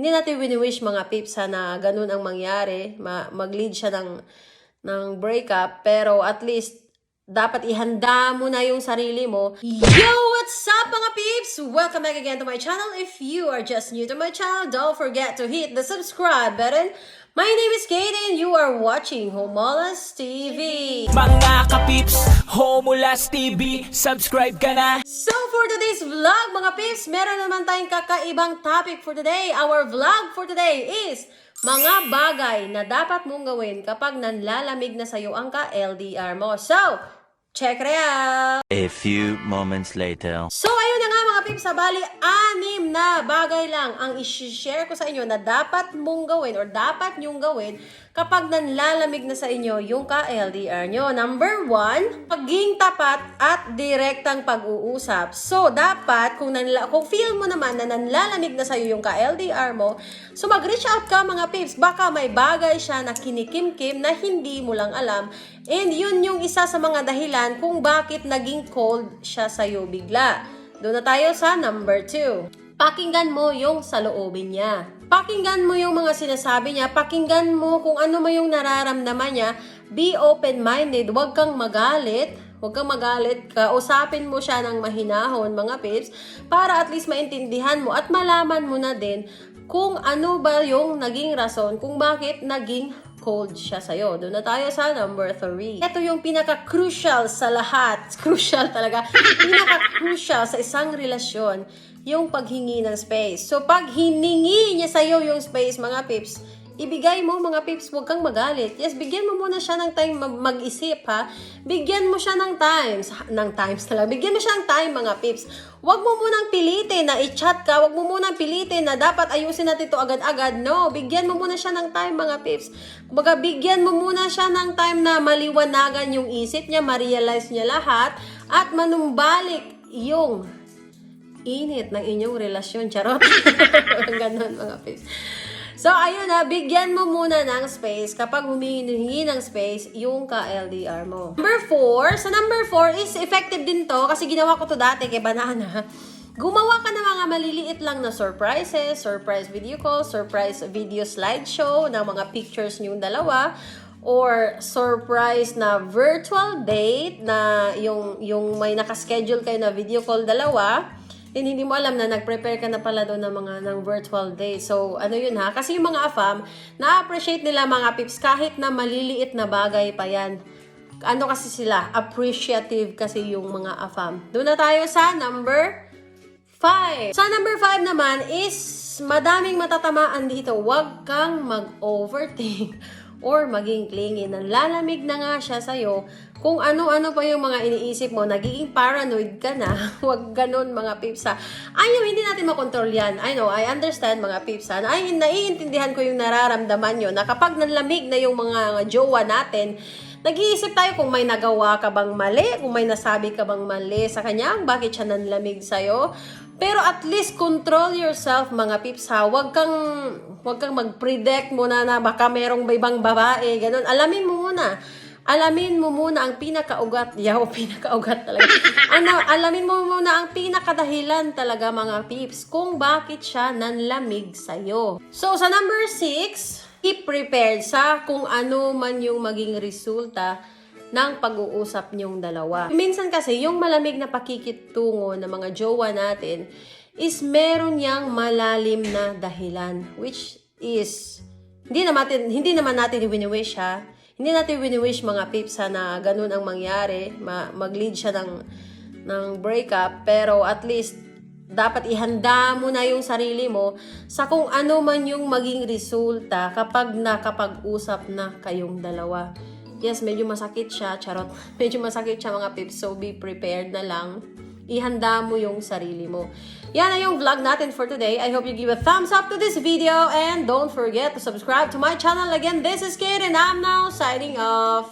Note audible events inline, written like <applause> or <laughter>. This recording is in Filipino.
Hindi natin wini-wish mga pips ha, na ganun ang mangyari, ma- mag-lead siya ng, ng breakup, pero at least dapat ihanda mo na yung sarili mo. Yo! What's up mga peeps? Welcome back again to my channel. If you are just new to my channel, don't forget to hit the subscribe button. My name is Katie and you are watching Homolas TV. Mga kapips, Homulas TV, subscribe ka na! So for today's vlog mga peeps, meron naman tayong kakaibang topic for today. Our vlog for today is mga bagay na dapat mong gawin kapag nanlalamig na sa'yo ang ka-LDR mo. So, check it out! A few moments later. So, ayun na nga mga pips, sa bali, anim lang ang isi-share ko sa inyo na dapat mong gawin or dapat nyong gawin kapag nanlalamig na sa inyo yung ka-LDR nyo. Number one, paging tapat at direktang pag-uusap. So, dapat, kung, nanla- kung feel mo naman na nanlalamig na sa'yo yung ka-LDR mo, so mag-reach out ka mga pips. Baka may bagay siya na kinikimkim na hindi mo lang alam. And yun yung isa sa mga dahilan kung bakit naging cold siya sa'yo bigla. Doon na tayo sa number two. Pakinggan mo yung saloobin niya. Pakinggan mo yung mga sinasabi niya. Pakinggan mo kung ano mo yung nararamdaman niya. Be open-minded. Huwag kang magalit. Huwag kang magalit. Kausapin mo siya ng mahinahon, mga pips, para at least maintindihan mo at malaman mo na din kung ano ba yung naging rason kung bakit naging cold siya sa'yo. Doon na tayo sa number three. Ito yung pinaka-crucial sa lahat. <laughs> Crucial talaga. Pinaka-crucial sa isang relasyon, yung paghingi ng space. So, pag hiningi niya sa'yo yung space, mga pips, ibigay mo mga pips, huwag kang magalit. Yes, bigyan mo muna siya ng time mag- mag-isip ha. Bigyan mo siya ng times, ng times talaga. Bigyan mo siya ng time mga pips. Huwag mo munang pilitin na i-chat ka. Huwag mo munang pilitin na dapat ayusin natin ito agad-agad. No, bigyan mo muna siya ng time mga pips. Kumbaga, bigyan mo muna siya ng time na maliwanagan yung isip niya, ma-realize niya lahat, at manumbalik yung init ng inyong relasyon. Charot. <laughs> Ganon mga pips. So, ayun na, bigyan mo muna ng space kapag humingi ng space yung ka-LDR mo. Number four, sa number four is effective din to kasi ginawa ko to dati kay Banana. Gumawa ka ng mga maliliit lang na surprises, surprise video call, surprise video slideshow ng mga pictures niyong dalawa, or surprise na virtual date na yung, yung may nakaschedule kayo na video call dalawa, then hindi mo alam na nag-prepare ka na pala doon ng mga ng virtual day. So, ano yun ha? Kasi yung mga AFAM, na-appreciate nila mga pips kahit na maliliit na bagay pa yan. Ano kasi sila? Appreciative kasi yung mga AFAM. Doon na tayo sa number 5. Sa number 5 naman is madaming matatamaan dito. Huwag kang mag-overthink <laughs> or maging clingy. Nanlalamig na nga siya sa'yo. Kung ano-ano pa yung mga iniisip mo, nagiging paranoid ka na. <laughs> Huwag ganun mga pips ha. Ayaw, hindi natin makontrol yan. I know, I understand mga pips ha. Ay, naiintindihan ko yung nararamdaman nyo na kapag nanlamig na yung mga jowa natin, Nag-iisip tayo kung may nagawa ka bang mali, kung may nasabi ka bang mali sa kanya, bakit siya nanlamig sa'yo. Pero at least control yourself mga pips ha. Huwag kang, huwag kang mag-predict muna na baka merong ibang babae, ganun. Alamin mo muna. Alamin mo muna ang pinakaugat. <laughs> Yaw, pinakaugat talaga. ano, alamin mo muna ang pinakadahilan talaga mga pips kung bakit siya nanlamig sa'yo. So, sa number 6, keep prepared sa kung ano man yung maging resulta ng pag-uusap niyong dalawa. Minsan kasi, yung malamig na pakikitungo ng mga jowa natin is meron niyang malalim na dahilan, which is, hindi naman natin, hindi naman natin wini-wish ha. Hindi natin wini-wish mga pips ha, na ganun ang mangyari, ma- mag-lead siya ng, ng breakup, pero at least dapat ihanda mo na yung sarili mo sa kung ano man yung maging resulta kapag nakapag-usap na kayong dalawa. Yes, medyo masakit siya, charot. <laughs> Medyo masakit siya mga pips, so be prepared na lang. Ihanda mo yung sarili mo. Yan na yung vlog natin for today. I hope you give a thumbs up to this video and don't forget to subscribe to my channel. Again, this is Kate and I'm now signing off.